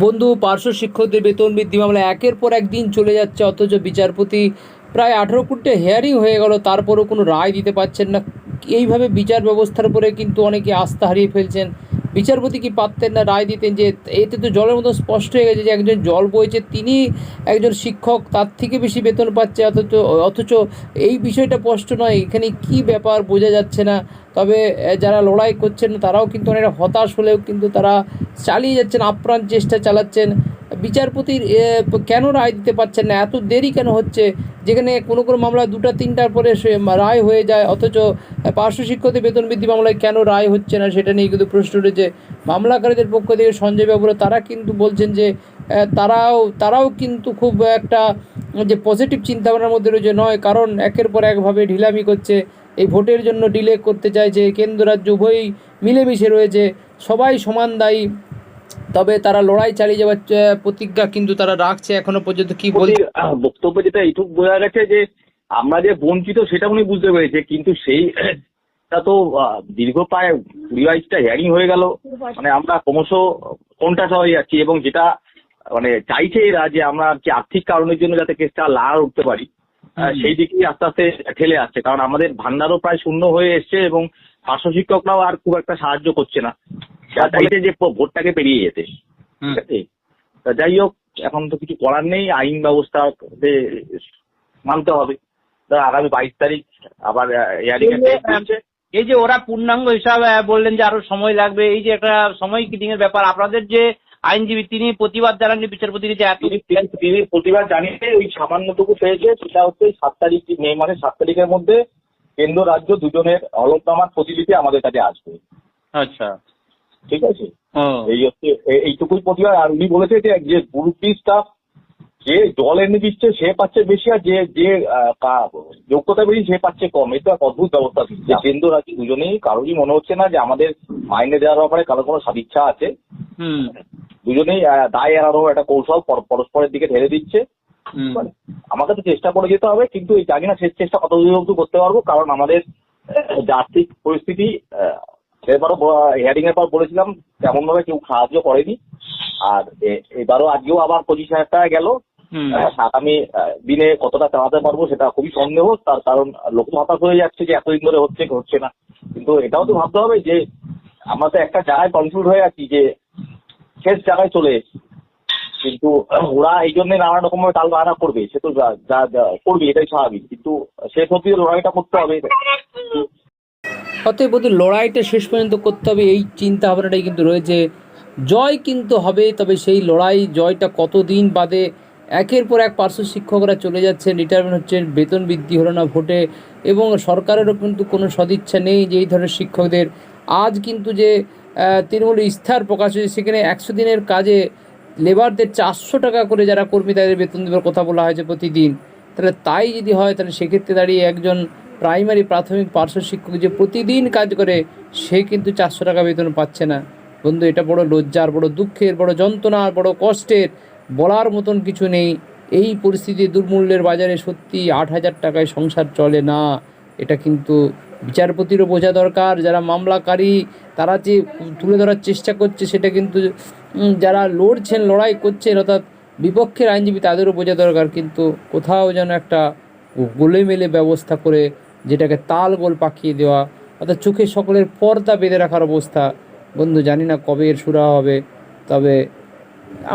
বন্ধু, পার্শ্ব শিক্ষকদের বেতন বৃদ্ধি মামলা একের পর একদিন চলে যাচ্ছে, অথচ বিচারপতি প্রায় আঠেরো কোটিতে হেয়ারিং হয়ে গেল, তারপরেও কোনো রায় দিতে পারছেন না। এইভাবে বিচার ব্যবস্থার উপরে কিন্তু অনেকে আস্থা হারিয়ে ফেলছেন। বিচারপতি কি পারতেন না, রায় দিতেন যে এতে তো জলের মতো স্পষ্ট হয়ে গেছে যে একজন জল বইছে, তিনি একজন শিক্ষক, তার থেকে বেশি বেতন পাচ্ছে, অথচ অথচ এই বিষয়টা স্পষ্ট নয়। এখানে কি ব্যাপার বোঝা যাচ্ছে না। তবে যারা লড়াই করছেন, তারাও কিন্তু অনেকটা হতাশ হলেও কিন্তু তারা চালিয়ে যাচ্ছেন, আপ্রাণ চেষ্টা চালাচ্ছেন। বিচারপতির কেন রায় দিতে পারছেন না? এত দেরি কেন হচ্ছে? যেখানে কোনো কোনো মামলা দুটা, তিনটার পরে রায় হয়ে যায়, অথচ পার্শ্ব শিক্ষকদের বেতন বৃদ্ধি মামলায় কেন রায় হচ্ছে না সেটা নিয়ে কিন্তু প্রশ্ন উঠেছে। মামলাকারীদের পক্ষ থেকে সঞ্জয় বাবুরা তারা কিন্তু বলছেন যে তারাও তারাও কিন্তু খুব একটা যে পজিটিভ চিন্তাভাবনার মধ্যে রয়েছে নয়, কারণ একের পর একভাবে ঢিলামি করছে। এই ভোটের জন্য ডিলে করতে চাইছে, কেন্দ্র রাজ্য উভয়ই মিলেমিশে রয়েছে, সবাই সমান দায়ী। তবে তারা লড়াই চালিয়ে যাওয়ার প্রতিজ্ঞা কিন্তু তারা রাখছে এখনও পর্যন্ত। কি বল মোদির আহ, বক্তব্য যেটা এইটুকু বোঝা গেছে যে আমরা যে বঞ্চিত সেটা উনি বুঝতে পেরেছে কিন্তু সেই তা দীর্ঘ প্রায় কুড়ি বাইশটা হিয়ারিং হয়ে গেল। মানে আমরা ক্রমশ কোনটা হয়ে যাচ্ছি এবং যেটা মানে চাইছে এরা যে আমরা আর কি আর্থিক কারণের জন্য যাতে কেসটা লাড় উঠতে পারি। সেই দিকেই আস্তে আস্তে ঠেলে আসছে। কারণ আমাদের ভান্ডারও প্রায় শূন্য হয়ে এসছে এবং পার্শ্ব শিক্ষকরাও আর খুব একটা সাহায্য করছে না। চাইছে যে ভোটটাকে পেরিয়ে যেতে। ঠিক আছে? যাই হোক এখন তো কিছু করার নেই আইন ব্যবস্থা মানতে হবে। আগামী বাইশ তারিখ আবার এই যে, ওরা পূর্ণাঙ্গ হিসাবে বললেন যে আরও সময় লাগবে এই যে একটা সময় কিটিং এর ব্যাপার আপনাদের যে আইনজীবী তিনি প্রতিবাদ জানাননি বিচারপতিকে যে তিনি তিনি জানিয়ে ওই সামান্যটুকু পেয়েছে সেটা হচ্ছে সাত তারিখ মে মাসের সাত তারিখের মধ্যে কেন্দ্র রাজ্য দুজনের হলফনামার প্রতিলিপি আমাদের কাছে আসবে। আচ্ছা। ঠিক আছে? এই হচ্ছে এইটুকুই প্রতিবার আর উনি বলেছে যে যে গ্রুপ স্টাফ যে জল এনে দিচ্ছে সে পাচ্ছে বেশি আর যে যে যোগ্যতা বেশি সে পাচ্ছে কম। এটা এক অদ্ভুত ব্যবস্থা যে কেন্দ্র রাজ্য দুজনেই কারোরই মনে হচ্ছে না যে আমাদের মাইনে দেওয়ার ব্যাপারে কারও কোনো সদিচ্ছা আছে। দুজনেই দায় এড়ানোর একটা কৌশল পরস্পরের দিকে ঢেলে দিচ্ছে। আমাকে তো চেষ্টা করে যেতে হবে কিন্তু এই জানি না শেষ চেষ্টা কত অবধি করতে পারব কারণ আমাদের আর্থিক পরিস্থিতি আহ, হেয়ারিং এর পর বলেছিলাম তেমন ভাবে কেউ সাহায্য করেনি। আর এবারও আজকেও আবার পঁচিশ হাজার টাকা গেল আগামী দিনে কতটা চালাতে পারব সেটা খুবই সন্দেহ তার কারণ লোক হতাশ হয়ে যাচ্ছে যে এতদিন ধরে হচ্ছে হচ্ছে না। কিন্তু এটাও তো ভাবতে হবে যে আমরা তো একটা জায়গায় কনফিউজ হয়ে যাচ্ছি যে শেষ জায়গায় চলে এসেছি। কিন্তু ওরা এই জন্য নানা রকম ভাবে তাল বাহানা করবে সে তো যা করবে এটাই স্বাভাবিক। কিন্তু শেষ অব্দি লড়াইটা করতে হবে। অতএব ওদের লড়াইটা শেষ পর্যন্ত করতে হবে, এই চিন্তা ভাবনাটাই কিন্তু রয়েছে জয় কিন্তু হবে, তবে সেই লড়াই জয়টা কতদিন বাদে একের পর এক পার্শ্ব শিক্ষকরা চলে যাচ্ছেন রিটায়ারমেন্ট হচ্ছেন, বেতন বৃদ্ধি হলো না ভোটে, এবং সরকারেরও কিন্তু কোনো সদিচ্ছা নেই যে এই ধরনের শিক্ষকদের। আজ কিন্তু যে তৃণমূল ইস্তাহার প্রকাশ হয়েছে, সেখানে একশো দিনের কাজে লেবারদের চারশো টাকা করে যারা কর্মী তাদের বেতন দেওয়ার কথা বলা হয়েছে প্রতিদিন। তাহলে তাই যদি হয়, তাহলে সেক্ষেত্রে দাঁড়িয়ে একজন প্রাইমারি প্রাথমিক পার্শ্ব শিক্ষক যে প্রতিদিন কাজ করে, সে কিন্তু চারশো টাকা বেতন পাচ্ছে না। বন্ধু, এটা বড় লজ্জার, বড় দুঃখের, বড় যন্ত্রণার, বড় কষ্টের, বলার মতন কিছু নেই। এই পরিস্থিতি দুর্মূল্যের বাজারে সত্যি আট হাজার টাকায় সংসার চলে না। এটা কিন্তু বিচারপতিরও বোঝা দরকার। যারা মামলাকারী, তারা যে তুলে ধরার চেষ্টা করছে, সেটা কিন্তু যারা লড়ছেন, লড়াই করছেন, অর্থাৎ বিপক্ষের আইনজীবী, তাদেরও বোঝা দরকার। কিন্তু কোথাও যেন একটা গোলেমেলে ব্যবস্থা করে যেটাকে তাল গোল পাকিয়ে দেওয়া, অর্থাৎ চোখে সকলের পর্দা বেঁধে রাখার অবস্থা। বন্ধু, জানি না কবে এর সুরা হবে, তবে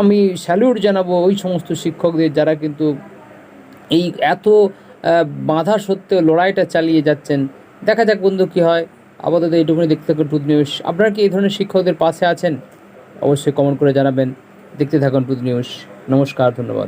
আমি স্যালিউট জানাব ওই সমস্ত শিক্ষকদের যারা কিন্তু এই এত বাধা সত্ত্বেও লড়াইটা চালিয়ে যাচ্ছেন। দেখা যাক বন্ধু কী হয়। আপাতত এইটুকুনি দেখতে থাকুন টুথ নিউজ। আপনারা কি এই ধরনের শিক্ষকদের পাশে আছেন? অবশ্যই কমেন্ট করে জানাবেন। দেখতে থাকুন টুথ নিউজ। নমস্কার, ধন্যবাদ।